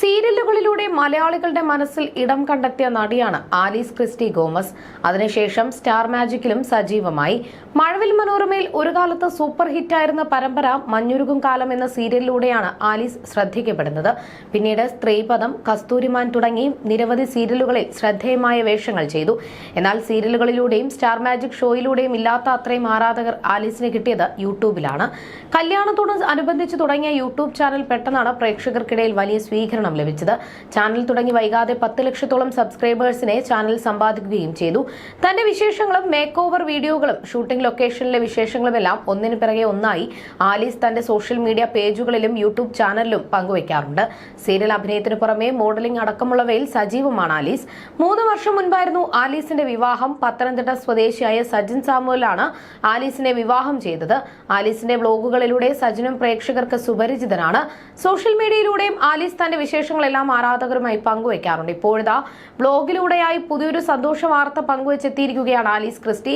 സീരിയലുകളിലൂടെ മലയാളികളുടെ മനസ്സിൽ ഇടം കണ്ടെത്തിയ നടിയാണ് ആലീസ് ക്രിസ്റ്റി ഗോമസ്. അതിനുശേഷം സ്റ്റാർ മാജിക്കിലും സജീവമായി. മഴവിൽ മനോരമയിൽ ഒരു കാലത്ത് സൂപ്പർ ഹിറ്റായിരുന്ന പരമ്പര മഞ്ഞുരുകും കാലം എന്ന സീരിയലിലൂടെയാണ് ആലീസ് ശ്രദ്ധിക്കപ്പെടുന്നത്. പിന്നീട് സ്ത്രീപദം കസ്തൂരിമാൻ തുടങ്ങി നിരവധി സീരിയലുകളിൽ ശ്രദ്ധേയമായ വേഷങ്ങൾ ചെയ്തു. എന്നാൽ സീരിയലുകളിലൂടെയും സ്റ്റാർ മാജിക് ഷോയിലൂടെയും ഇല്ലാത്ത അത്രയും ആരാധകർ ആലീസിന് കിട്ടിയത് യൂട്യൂബിലാണ്. കല്യാണത്തോട് അനുബന്ധിച്ച് തുടങ്ങിയ യൂട്യൂബ് ചാനൽ പെട്ടെന്നാണ് പ്രേക്ഷകർക്കിടയിൽ വലിയ സ്വീകരണം ലഭിച്ചത്. ചാനൽ തുടങ്ങി വൈകാതെ പത്ത് ലക്ഷത്തോളം സബ്സ്ക്രൈബേഴ്സിനെ ചാനൽ സമ്പാദിക്കുകയും ചെയ്തു. തന്റെ വിശേഷങ്ങളും മേക്ക് ഓവർ വീഡിയോകളും ഷൂട്ടിംഗ് ലൊക്കേഷനിലെ വിശേഷങ്ങളും എല്ലാം ഒന്നിനു പിറകെ ഒന്നായി ആലീസ് തന്റെ സോഷ്യൽ മീഡിയ പേജുകളിലും യൂട്യൂബ് ചാനലിലും പങ്കുവയ്ക്കാറുണ്ട്. സീരിയൽ അഭിനയത്തിന് പുറമെ മോഡലിംഗ് അടക്കമുള്ളവയിൽ സജീവമാണ് ആലീസ്. മൂന്ന് വർഷം മുൻപായിരുന്നു ആലീസിന്റെ വിവാഹം. പത്തനംതിട്ട സ്വദേശിയായ സജിൻ സാമുവലാണ് ആലീസിനെ വിവാഹം ചെയ്തത്. ആലീസിന്റെ വ്ലോഗുകളിലൂടെ സജിനും പ്രേക്ഷകർക്ക് സുപരിചിതനാണ്. സോഷ്യൽ മീഡിയയിലൂടെയും ആലീസ് തന്റെ വിശേഷങ്ങളെല്ലാം ആരാധകരുമായി പങ്കുവയ്ക്കാറുണ്ട് ഇപ്പോഴത്തെ ബ്ലോഗിലൂടെയായി പുതിയൊരു സന്തോഷ വാർത്ത പങ്കുവച്ചെത്തിയിരിക്കുകയാണ് ആലീസ് ക്രിസ്റ്റി.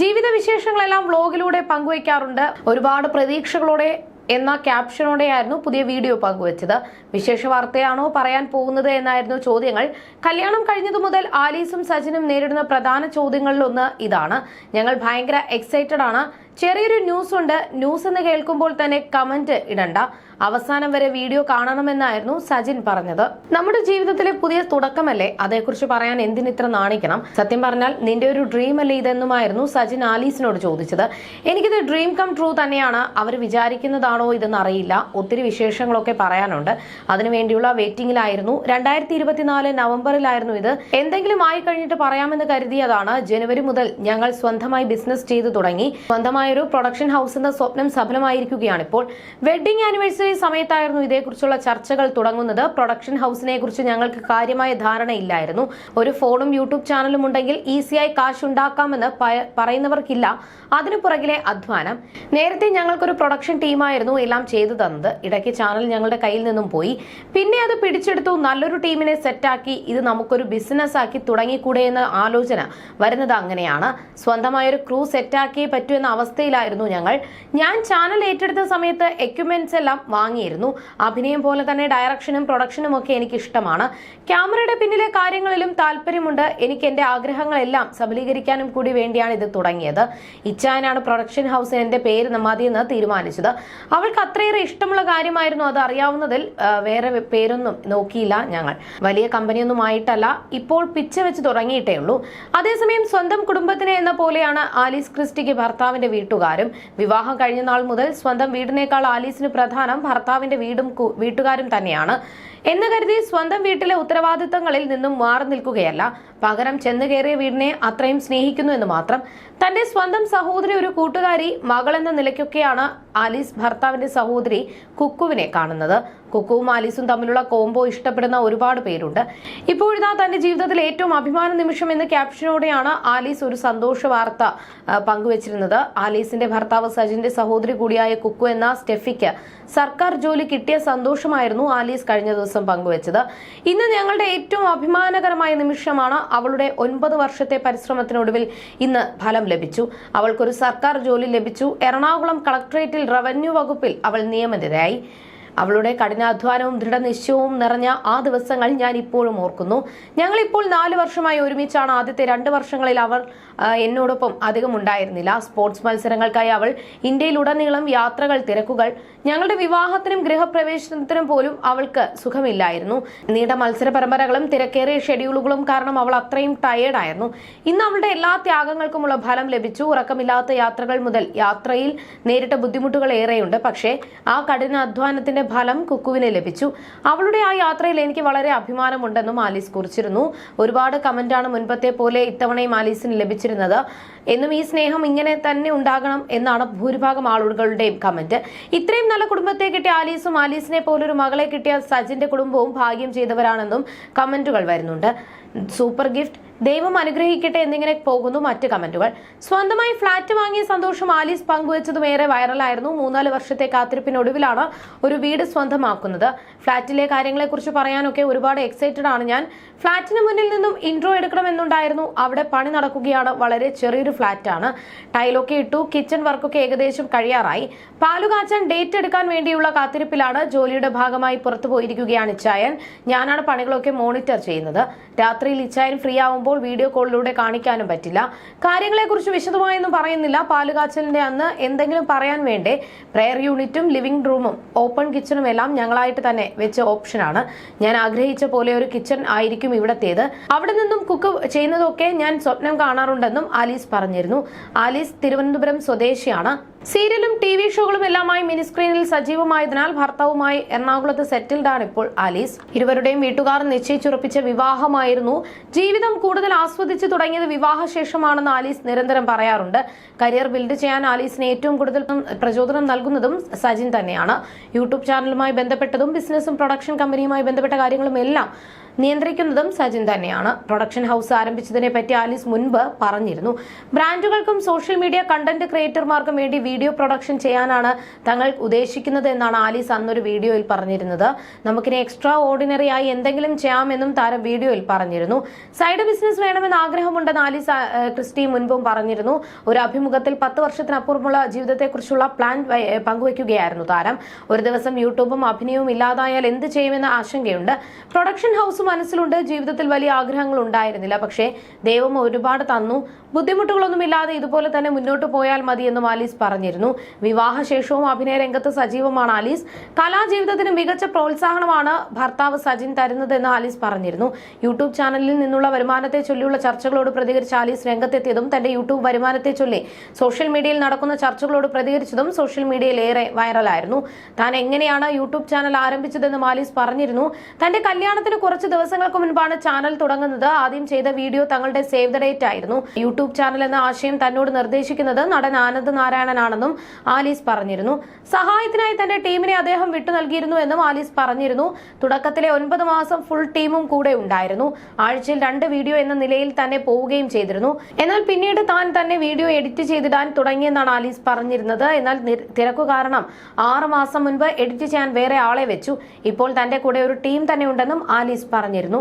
ജീവിത വിശേഷങ്ങളെല്ലാം വ്ലോഗിലൂടെ പങ്കുവയ്ക്കാറുണ്ട് ഒരുപാട് പ്രതീക്ഷകളോടെ എന്ന ക്യാപ്ഷനോടെയായിരുന്നു പുതിയ വീഡിയോ പങ്കുവച്ചത്. വിശേഷ വാർത്തയാണോ പറയാൻ പോകുന്നത് എന്നായിരുന്നു ചോദ്യങ്ങൾ. കല്യാണം കഴിഞ്ഞതു മുതൽ ആലീസും സജിനും നേരിടുന്ന പ്രധാന ചോദ്യങ്ങളിലൊന്ന് ഇതാണ്. ഞങ്ങൾ ഭയങ്കര എക്സൈറ്റഡ് ആണ്. ചെറിയൊരു ന്യൂസ് ഉണ്ട്. ന്യൂസ് എന്ന് കേൾക്കുമ്പോൾ തന്നെ കമന്റ് ഇടണ്ട. അവസാനം വരെ വീഡിയോ കാണണമെന്നായിരുന്നു സജിൻ പറഞ്ഞത്. നമ്മുടെ ജീവിതത്തിലെ പുതിയ തുടക്കമല്ലേ? അതേക്കുറിച്ച് പറയാൻ എന്തിനിത്ര നാണിക്കണം? സത്യം പറഞ്ഞാൽ നിന്റെ ഒരു ഡ്രീം അല്ലേ ഇതെന്നുമായിരുന്നു സജിൻ ആലീസിനോട് ചോദിച്ചത്. എനിക്കിത് ഡ്രീം കം ട്രൂ തന്നെയാണ്. അവർ വിചാരിക്കുന്നതാണോ ഇതെന്ന് അറിയില്ല ഒത്തിരി വിശേഷങ്ങളൊക്കെ പറയാനുണ്ട്. അതിനുവേണ്ടിയുള്ള വെയിറ്റിംഗിലായിരുന്നു. രണ്ടായിരത്തി ഇരുപത്തിനാല് നവംബറിലായിരുന്നു ഇത്. എന്തെങ്കിലും ആയി കഴിഞ്ഞിട്ട് പറയാമെന്ന് കരുതിയതാണ് ജനുവരി മുതൽ ഞങ്ങൾ സ്വന്തമായി ബിസിനസ് ചെയ്തു തുടങ്ങി. സ്വന്തമായ ഒരു പ്രൊഡക്ഷൻ ഹൗസ് എന്ന സ്വപ്നം സഫലമായിരിക്കുകയാണ് ഇപ്പോൾ. വെഡിംഗ് ആനിവേഴ്സറി സമയത്തായിരുന്നു ഇതേക്കുറിച്ചുള്ള ചർച്ചകൾ തുടങ്ങുന്നത്. പ്രൊഡക്ഷൻ ഹൗസിനെ കുറിച്ച് ഞങ്ങൾക്ക് കാര്യമായ ധാരണയില്ലായിരുന്നു. ഒരു ഫോണും യൂട്യൂബ് ചാനലും ഉണ്ടെങ്കിൽ ഈസിയായി കാശ് ഉണ്ടാക്കാമെന്ന് പറയുന്നവർക്കില്ല. അതിനു പുറകിലെ അധ്വാനം. നേരത്തെ ഞങ്ങൾക്കൊരു പ്രൊഡക്ഷൻ ടീമായിരുന്നു എല്ലാം ചെയ്തു തന്നത്. ഇടയ്ക്ക് ചാനൽ ഞങ്ങളുടെ കയ്യിൽ നിന്നും പോയി. പിന്നെ അത് പിടിച്ചെടുത്തു. നല്ലൊരു ടീമിനെ സെറ്റാക്കി. ഇത് നമുക്കൊരു ബിസിനസ് ആക്കി തുടങ്ങിക്കൂടെ എന്ന ആലോചന വരുന്നത് അങ്ങനെയാണ്. സ്വന്തമായൊരു ക്രൂ സെറ്റാക്കിയേ പറ്റൂ എന്ന അവസ്ഥയിലായിരുന്നു ഞങ്ങൾ. ഞാൻ ചാനൽ ഏറ്റെടുത്ത സമയത്ത് എക്യുപ്മെന്റ്സ് എല്ലാം വാങ്ങിയിരുന്നു. അഭിനയം പോലെ തന്നെ ഡയറക്ഷനും പ്രൊഡക്ഷനും ഒക്കെ എനിക്ക് ഇഷ്ടമാണ് ക്യാമറയുടെ പിന്നിലെ കാര്യങ്ങളിലും താല്പര്യമുണ്ട്. എനിക്ക് എന്റെ ആഗ്രഹങ്ങളെല്ലാം സബലീകരിക്കാനും കൂടി വേണ്ടിയാണ് ഇത് തുടങ്ങിയത്. ഇച്ചാനാണ് പ്രൊഡക്ഷൻ ഹൗസിന് എന്റെ പേര് മതിയെന്ന് തീരുമാനിച്ചത്. അവൾക്ക് അത്രയേറെ ഇഷ്ടമുള്ള കാര്യമായിരുന്നു അത് അറിയാവുന്നതിൽ വേറെ പേരൊന്നും നോക്കിയില്ല ഞങ്ങൾ. വലിയ കമ്പനിയൊന്നും ആയിട്ടല്ല ഇപ്പോൾ പിച്ച വെച്ച് തുടങ്ങിയിട്ടേ ഉള്ളൂ. അതേസമയം സ്വന്തം കുടുംബത്തിനെ എന്ന പോലെയാണ് ആലീസ് ക്രിസ്റ്റിക്ക് ഭർത്താവിന്റെ വീട്ടുകാരും. വിവാഹം കഴിഞ്ഞ നാൾ മുതൽ സ്വന്തം വീടിനേക്കാൾ ആലീസിന് പ്രധാനം ഭർത്താവിന്റെ വീടും വീട്ടുകാരും തന്നെയാണ്. എന്ന് കരുതി സ്വന്തം വീട്ടിലെ ഉത്തരവാദിത്തങ്ങളിൽ നിന്നും മാറി നിൽക്കുകയല്ല. പകരം ചെന്ന് കയറിയ വീടിനെ അത്രയും സ്നേഹിക്കുന്നു എന്ന് മാത്രം. തന്റെ സ്വന്തം സഹോദരി ഒരു കൂട്ടുകാരി മകൾ എന്ന നിലയ്ക്കൊക്കെയാണ് ആലീസ് ഭർത്താവിന്റെ സഹോദരി കുക്കുവിനെ കാണുന്നത്. കുക്കുവും ആലീസും തമ്മിലുള്ള കോംബോ ഇഷ്ടപ്പെടുന്ന ഒരുപാട് പേരുണ്ട്. ഇപ്പോഴിതാ തന്റെ ജീവിതത്തിൽ ഏറ്റവും അഭിമാന നിമിഷം എന്ന ക്യാപ്ഷനോടെയാണ് ആലീസ് ഒരു സന്തോഷ വാർത്ത പങ്കുവച്ചിരുന്നത്. ആലീസിന്റെ ഭർത്താവ് സജിന്റെ സഹോദരി കൂടിയായ കുക്കു എന്ന സ്റ്റെഫിക്ക് സർക്കാർ ജോലി കിട്ടിയ സന്തോഷമായിരുന്നു ആലീസ് കഴിഞ്ഞ ദിവസം പങ്കുവച്ചത്. ഇന്ന് ഞങ്ങളുടെ ഏറ്റവും അഭിമാനകരമായ നിമിഷമാണ് അവളുടെ ഒൻപത് വർഷത്തെ പരിശ്രമത്തിനൊടുവിൽ ഇന്ന് ഫലം ലഭിച്ചു. അവൾക്കൊരു സർക്കാർ ജോലി ലഭിച്ചു. എറണാകുളം കളക്ടറേറ്റിൽ റവന്യൂ വകുപ്പിൽ അവൾ നിയമിതരായി അവളുടെ കഠിനാധ്വാനവും ദൃഢനിശ്ചയവും നിറഞ്ഞ ആ ദിവസങ്ങൾ ഞാൻ ഇപ്പോഴും ഓർക്കുന്നു. ഞങ്ങൾ ഇപ്പോൾ നാല് വർഷമായി ഒരുമിച്ചാണ് ആദ്യത്തെ രണ്ട് വർഷങ്ങളിൽ അവർ എന്നോടൊപ്പം അധികം ഉണ്ടായിരുന്നില്ല. സ്പോർട്സ് മത്സരങ്ങൾക്കായി അവൾ ഇന്ത്യയിലുടനീളം യാത്രകൾ തിരക്കുകൾ ഞങ്ങളുടെ വിവാഹത്തിനും ഗൃഹപ്രവേശനത്തിനും പോലും അവൾക്ക് സുഖമില്ലായിരുന്നു. നീണ്ട മത്സര പരമ്പരകളും തിരക്കേറിയ ഷെഡ്യൂളുകളും കാരണം അവൾ അത്രയും ടയേർഡായിരുന്നു ഇന്ന് അവളുടെ എല്ലാ ത്യാഗങ്ങൾക്കുമുള്ള ഫലം ലഭിച്ചു. ഉറക്കമില്ലാത്ത യാത്രകൾ മുതൽ യാത്രയിൽ നേരിട്ട ബുദ്ധിമുട്ടുകൾ ഏറെയുണ്ട്. പക്ഷേ ആ കഠിന അധ്വാനത്തിന്റെ ഫലം കുക്കുവിന് ലഭിച്ചു. അവളുടെ ആ യാത്രയിൽ എനിക്ക് വളരെ അഭിമാനമുണ്ടെന്നും ആലീസ് കുറിച്ചിരുന്നു. ഒരുപാട് കമന്റാണ് മുൻപത്തെ പോലെ ഇത്തവണയും ആലീസിന് ലഭിച്ചിരുന്നത്. എന്നും ഈ സ്നേഹം ഇങ്ങനെ തന്നെ ഉണ്ടാകണം എന്നാണ് ഭൂരിഭാഗം ആളുകളുടെയും കമന്റ്. ഇത്രയും നല്ല കുടുംബത്തെ കിട്ടിയ ആലീസും ആലീസിനെ പോലൊരു മകളെ കിട്ടിയ സജിന്റെ കുടുംബവും ഭാഗ്യം ചെയ്തവരാണെന്നും കമന്റുകൾ വരുന്നുണ്ട്. Super gift. ദൈവം അനുഗ്രഹിക്കട്ടെ എന്നിങ്ങനെ പോകുന്നു മറ്റ് കമന്റുകൾ. സ്വന്തമായി ഫ്ളാറ്റ് വാങ്ങിയ സന്തോഷം ആലീസ് പങ്കുവച്ചതും ഏറെ വൈറലായിരുന്നു. മൂന്നാൽ വർഷത്തെ കാത്തിരിപ്പിനൊടുവിലാണ് ഒരു വീട് സ്വന്തമാക്കുന്നത്. ഫ്ളാറ്റിലെ കാര്യങ്ങളെക്കുറിച്ച് പറയാനൊക്കെ ഒരുപാട് എക്സൈറ്റഡ് ആണ് ഞാൻ. ഫ്ളാറ്റിന് മുന്നിൽ നിന്നും ഇൻട്രോ എടുക്കണമെന്നുണ്ടായിരുന്നു. അവിടെ പണി നടക്കുകയാണ്. വളരെ ചെറിയൊരു ഫ്ളാറ്റ് ആണ് ടൈലൊക്കെ ഇട്ടു കിച്ചൺ വർക്കൊക്കെ ഏകദേശം കഴിയാറായി. പാലുകാച്ചാൻ ഡേറ്റ് എടുക്കാൻ വേണ്ടിയുള്ള കാത്തിരിപ്പിലാണ്. ജോലിയുടെ ഭാഗമായി പുറത്തു പോയിരിക്കുകയാണ് ചായൻ ഞാനാണ് പണികളൊക്കെ മോണിറ്റർ ചെയ്യുന്നത്. രാത്രിയിൽ ഇച്ചായൻ ഫ്രീ ആവുമ്പോൾ വീഡിയോ കോളിലൂടെ കാണിക്കാനും പറ്റില്ല. കാര്യങ്ങളെക്കുറിച്ച് വിശദമായൊന്നും പറയുന്നില്ല. പാലുകാച്ചലിന്റെ അന്ന് എന്തെങ്കിലും പറയാൻ വേണ്ടേ? പ്രെയർ യൂണിറ്റും ലിവിംഗ് റൂമും ഓപ്പൺ കിച്ചണും എല്ലാം ഞങ്ങളായിട്ട് തന്നെ വെച്ച ഓപ്ഷനാണ് ഞാൻ ആഗ്രഹിച്ച പോലെ ഒരു കിച്ചൺ ആയിരിക്കും ഇവിടത്തേത്. അവിടെ നിന്നും കുക്ക് ചെയ്യുന്നതൊക്കെ ഞാൻ സ്വപ്നം കാണാറുണ്ടെന്നും ആലീസ് പറഞ്ഞിരുന്നു. ആലീസ് തിരുവനന്തപുരം സ്വദേശിയാണ്. സീരിയലും ടി വി ഷോകളും എല്ലാമായി മിനി സ്ക്രീനിൽ സജീവമായതിനാൽ ഭർത്താവുമായി എറണാകുളത്ത് സെറ്റിൽഡാണ് ഇപ്പോൾ ആലീസ്. ഇരുവരുടെയും വീട്ടുകാർ നിശ്ചയിച്ചുറപ്പിച്ച വിവാഹമായിരുന്നു. ജീവിതം കൂടുതൽ ആസ്വദിച്ചു തുടങ്ങിയത് വിവാഹശേഷമാണെന്ന് ആലീസ് നിരന്തരം പറയാറുണ്ട്. കരിയർ ബിൽഡ് ചെയ്യാൻ ആലീസിന് ഏറ്റവും കൂടുതൽ പ്രചോദനം നൽകുന്നതും സജിൻ തന്നെയാണ്. യൂട്യൂബ് ചാനലുമായി ബന്ധപ്പെട്ടതും ബിസിനസ്സും പ്രൊഡക്ഷൻ കമ്പനിയുമായി ബന്ധപ്പെട്ട കാര്യങ്ങളും എല്ലാം നിയന്ത്രിക്കുന്നതും സജിൻ തന്നെയാണ്. പ്രൊഡക്ഷൻ ഹൗസ് ആരംഭിച്ചതിനെ പറ്റി ആലീസ് മുൻപ് പറഞ്ഞിരുന്നു. ബ്രാൻഡുകൾക്കും സോഷ്യൽ മീഡിയ കണ്ടന്റ് ക്രിയേറ്റർമാർക്കും വേണ്ടി വീഡിയോ പ്രൊഡക്ഷൻ ചെയ്യാനാണ് തങ്ങൾ ഉദ്ദേശിക്കുന്നത് എന്നാണ് ആലീസ് അന്നൊരു വീഡിയോയിൽ പറഞ്ഞിരുന്നത്. നമുക്കിനി എക്സ്ട്രാ ഓർഡിനറി ആയി എന്തെങ്കിലും ചെയ്യാമെന്നും താരം വീഡിയോയിൽ പറഞ്ഞിരുന്നു. സൈഡ് ബിസിനസ് വേണമെന്ന് ആഗ്രഹമുണ്ടെന്ന് ആലീസ് ക്രിസ്റ്റി മുൻപും പറഞ്ഞിരുന്നു. ഒരു അഭിമുഖത്തിൽ പത്ത് വർഷത്തിനപ്പുറമുള്ള ജീവിതത്തെക്കുറിച്ചുള്ള പ്ലാൻ പങ്കുവയ്ക്കുകയായിരുന്നു താരം. ഒരു ദിവസം യൂട്യൂബും അഭിനയവും ഇല്ലാതായാൽ എന്ത് ചെയ്യുമെന്ന ആശങ്കയുണ്ട്. പ്രൊഡക്ഷൻ ഹൗസ് മനസ്സിലുണ്ട് ജീവിതത്തിൽ വലിയ ആഗ്രഹങ്ങൾ ഉണ്ടായിരുന്നില്ല പക്ഷേ ദൈവം ഒരുപാട് തന്നു. ബുദ്ധിമുട്ടുകളൊന്നുമില്ലാതെ ഇതുപോലെ തന്നെ മുന്നോട്ട് പോയാൽ മതി എന്നും ആലീസ് പറഞ്ഞിരുന്നു. വിവാഹശേഷവും അഭിനയ രംഗത്ത് സജീവമാണ് ആലീസ്. കലാജീവിതത്തിന് മികച്ച പ്രോത്സാഹനമാണ് ഭർത്താവ് സജിൻ തരുന്നതെന്ന് ആലീസ് പറഞ്ഞിരുന്നു. യൂട്യൂബ് ചാനലിൽ നിന്നുള്ള വരുമാനത്തെ ചൊല്ലിയുള്ള ചർച്ചകളോട് പ്രതികരിച്ച ആലീസ് രംഗത്തെത്തിയതും തന്റെ യൂട്യൂബ് വരുമാനത്തെ ചൊല്ലി സോഷ്യൽ മീഡിയയിൽ നടക്കുന്ന ചർച്ചകളോട് പ്രതികരിച്ചതും സോഷ്യൽ മീഡിയയിൽ ഏറെ വൈറലായിരുന്നു. താൻ എങ്ങനെയാണ് യൂട്യൂബ് ചാനൽ ആരംഭിച്ചതെന്ന് ആലീസ് പറഞ്ഞിരുന്നു. തന്റെ കല്യാണത്തിന് കുറച്ച് ദിവസങ്ങൾക്ക് മുൻപാണ് ചാനൽ തുടങ്ങുന്നത്. ആദ്യം ചെയ്ത വീഡിയോ തങ്ങളുടെ സേവ് ദ ഡേറ്റ് ആയിരുന്നു. യൂട്യൂബ് ചാനൽ എന്ന ആശയം തന്നോട് നിർദ്ദേശിക്കുന്നത് നടൻ ആനന്ദ് നാരായണനാണെന്നും ആലീസ് പറഞ്ഞിരുന്നു. സഹായത്തിനായി തന്റെ ടീമിനെ അദ്ദേഹം വിട്ടു നൽകിയിരുന്നു എന്നും ആലീസ് പറഞ്ഞിരുന്നു. തുടക്കത്തിലെ ഒൻപത് മാസം ഫുൾ ടീമും കൂടെ ഉണ്ടായിരുന്നു. ആഴ്ചയിൽ രണ്ട് വീഡിയോ എന്ന നിലയിൽ തന്നെ പോവുകയും ചെയ്തിരുന്നു. എന്നാൽ പിന്നീട് താൻ തന്നെ വീഡിയോ എഡിറ്റ് ചെയ്തിടാൻ തുടങ്ങിയെന്നാണ് ആലീസ് പറഞ്ഞിരുന്നത്. എന്നാൽ തിരക്കു കാരണം ആറ് മാസം മുൻപ് എഡിറ്റ് ചെയ്യാൻ വേറെ ആളെ വെച്ചു. ഇപ്പോൾ തന്റെ കൂടെ ഒരു ടീം തന്നെ ഉണ്ടെന്നും ആലീസ് പറഞ്ഞിരുന്നു.